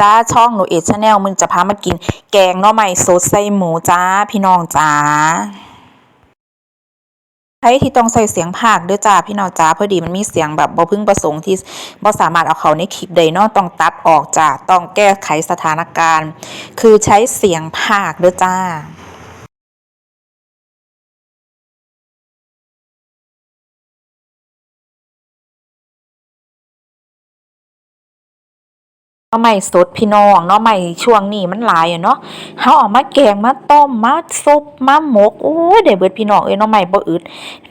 จ้าช่องหนูเอชแนลมึงจะพามากิน แกงหน่อไม้สดใส่หมูจ้าพี่น้องจ้าใช้ที่ต้องใส่เสียงภาคเด้อจ้าพี่น้องจ้าพอดีมันมีเสียงแบบบ่พึงประสงค์ที่บ่สามารถเอาเขาในคลิปได้นอกต้องตัดออกจ้าต้องแก้ไขสถานการณ์ คือใช้เสียงภาคเด้อจ้า น่อไม้สดพี่น้องน่อไม้ช่วงนี้มันหลายอะเนาะเฮาเอามาแกงมาต้มมาซุปมาหมกโอ้ยได้เบิดพี่น้องเอ้ยหน่อไม้บ่อึด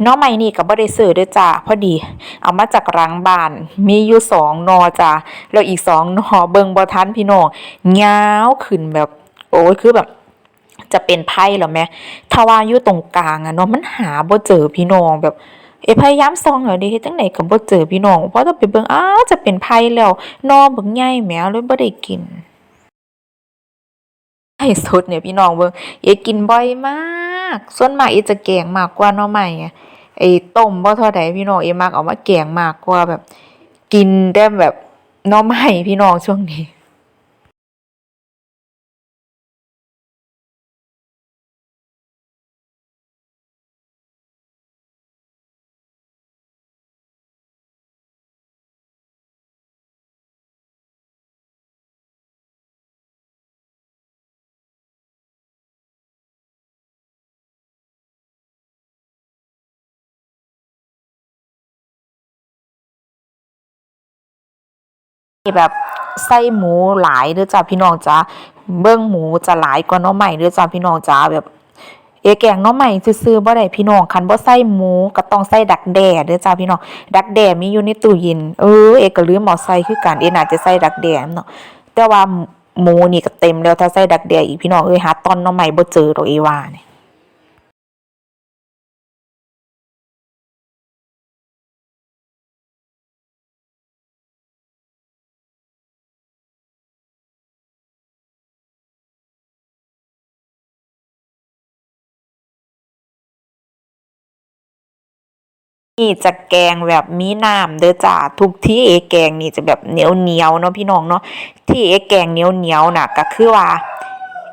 หน่อไม้นี่ก็บ่ได้ซื้อเด้อจ้าพอดี เอามาจากรังบ้าน มีอยู่สองหนอจ้าแล้วอีกสองหนอเบิ่งบ่ทันพี่น้องยาวขึ้นแบบ โอ้ยคือแบบจะเป็นไพ่หรอแม่ถ้าว่าอยู่ตรงกลางอะเนาะมันหาบ่เจอพี่น้องแบบ เอพยายามส่องแล้วดิเฮ็ดจังไดก็บ่เจอพี่น้องเพราะถ้าไปเบิ่งอ้าวจะเป็นไผแล้วนอบักใหญ่แหมเลยบ่ได้กินไอ้สดเนี่ยพี่น้องเบิ่งเอกินบ่อยมาก ส่วนมากเอจะแกงมากกว่าหน่อไม้ไอ้ต้มบ่เท่าใดพี่น้องเอมักเอามาแกงมากกว่าแบบ กินได้แบบหน่อไม้พี่น้องช่วงนี้ แบบใส่หมูหลายเด้อจ้าพี่น้องจ้าเบิ่งหมูจะหลายกว่าน่อไม้เด้อจ้าพี่น้องจ้าแบบเอแกงน่อไม้ซื่อๆบ่ได้พี่น้องคันบ่ใส่หมูก็ต้องใส่ดักแด้เด้อจ้าพี่น้องดักแด้มีอยู่ในตู้เย็นเออเอก็ลืมเอาใส่คือกันเอน่าจะใส่ดักแด้เนาะแต่ว่าหมูนี่ก็เต็มแล้วถ้าใส่ดักแด้อีกพี่น้องเอ้ยหาตอนน่อไม้บ่เจอดอกเอว่าเนี่ย นี่จะแกงแบบมีน้ำเด้อจ้าทุกที่เอแกงนี่จะแบบเหนียวเหนียวเนาะพี่น้องเนาะที่เอแกงเหนียวเหนียวน่ะก็คือว่า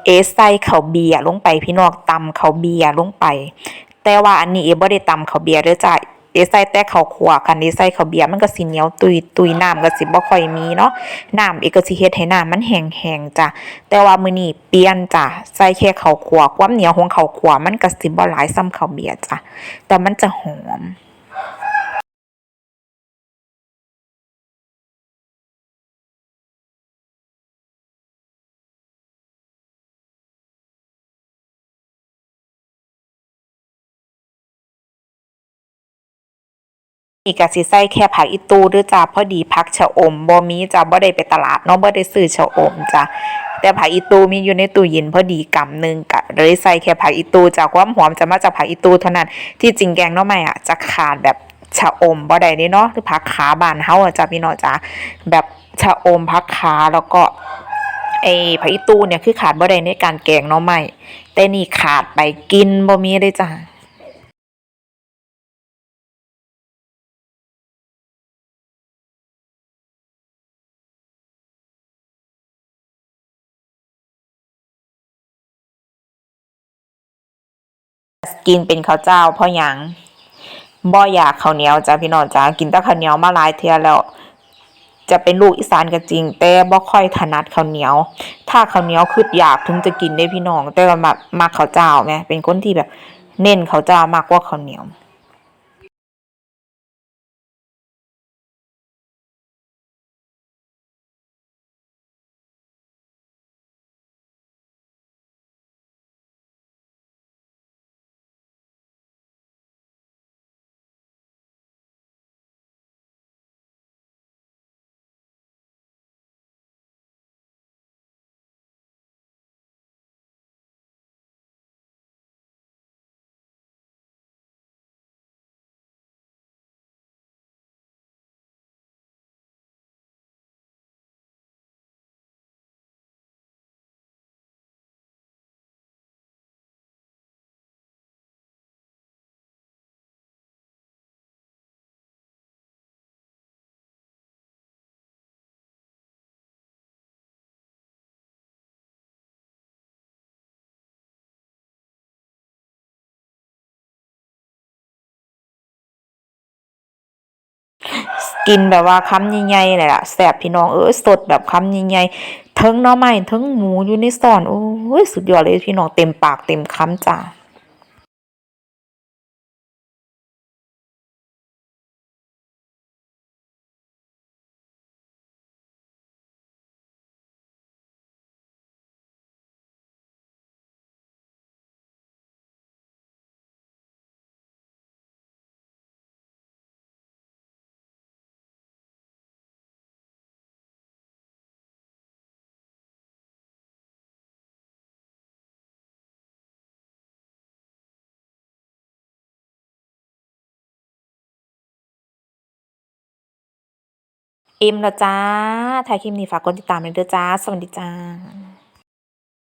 เอใส่ข้าวเบียร์ลงไปพี่น้องตำข้าวเบียร์ลงไป แต่ว่าอันนี้เอบ่ได้ตำข้าวเบียร์เด้อจ้าเอใส่แต่ข้าวคั่วคันเอใส่ข้าวเบียร์มันก็สิเหนียวตุยตุยน้ำก็สิบ่ค่อยมีเนาะน้ำเอก็สิเฮ็ดให้น้ำมันแห้งๆจ้ะแต่ว่ามื้อนี้เปลี่ยนจ้ะใส่แค่ข้าวคั่วความเหนียวของข้าวคั่วมันก็สิบ่หลายส่ำข้าวเบียร์จ้ะแต่มันจะหอม นี่ก็สิใส่แค่ผักอีตูด้วยจ้าพอดีผักชะอมบ่มีจ้าบ่ได้ไปตลาดเนาะบ่ได้ซื้อชะอมจ้าแต่ผักอีตูมีอยู่ในตู้เย็นพอดีกำหนึ่งก็เลยใส่แค่ผักอีตูจากความหอมจะมาจากผักอีตูเท่านั้นที่จริงแกงหน่อไม้อะจะขาดแบบชะอมบ่ได้เด้เนาะคือผักขาบานเฮาอะจ้าพี่น้องจ้าแบบชะอมผักขาแล้วก็ไอ้ผักอีตูเนี่ยคือขาดบ่ได้ในการแกงหน่อไม้แต่นี่ขาดไปกินบ่มีเลยจ้า กินเป็นข้าวเจ้าเพราะหยังบ่อยากข้าวเหนียวจ้าพี่น้องจ้ากินแต่ข้าวเหนียวมาหลายเทื่อแล้ว จะเป็นลูกอีสานก็จริง แต่บ่ค่อยถนัดข้าวเหนียว ถ้าข้าวเหนียวคืออยากถึงจะกินได้พี่น้อง แต่ว่ามักมักข้าวเจ้าแม่เป็นคนที่แบบ เน้นข้าวเจ้ามากกว่าข้าวเหนียว กินแบบว่าคำใหญ่ๆเลยล่ะแซบพี่น้องเออสดแบบคำใหญ่ๆทั้งน้อไม้ทั้งหมูอยู่ในซ่อนโอ้ยสุดยอดเลยพี่น้องเต็มปากเต็มคำจ้า เอ็มแล้วจ้าถ่ายคลิปนี้ฝากกดติดตามเลยเด้อจ้า สวัสดีจ้า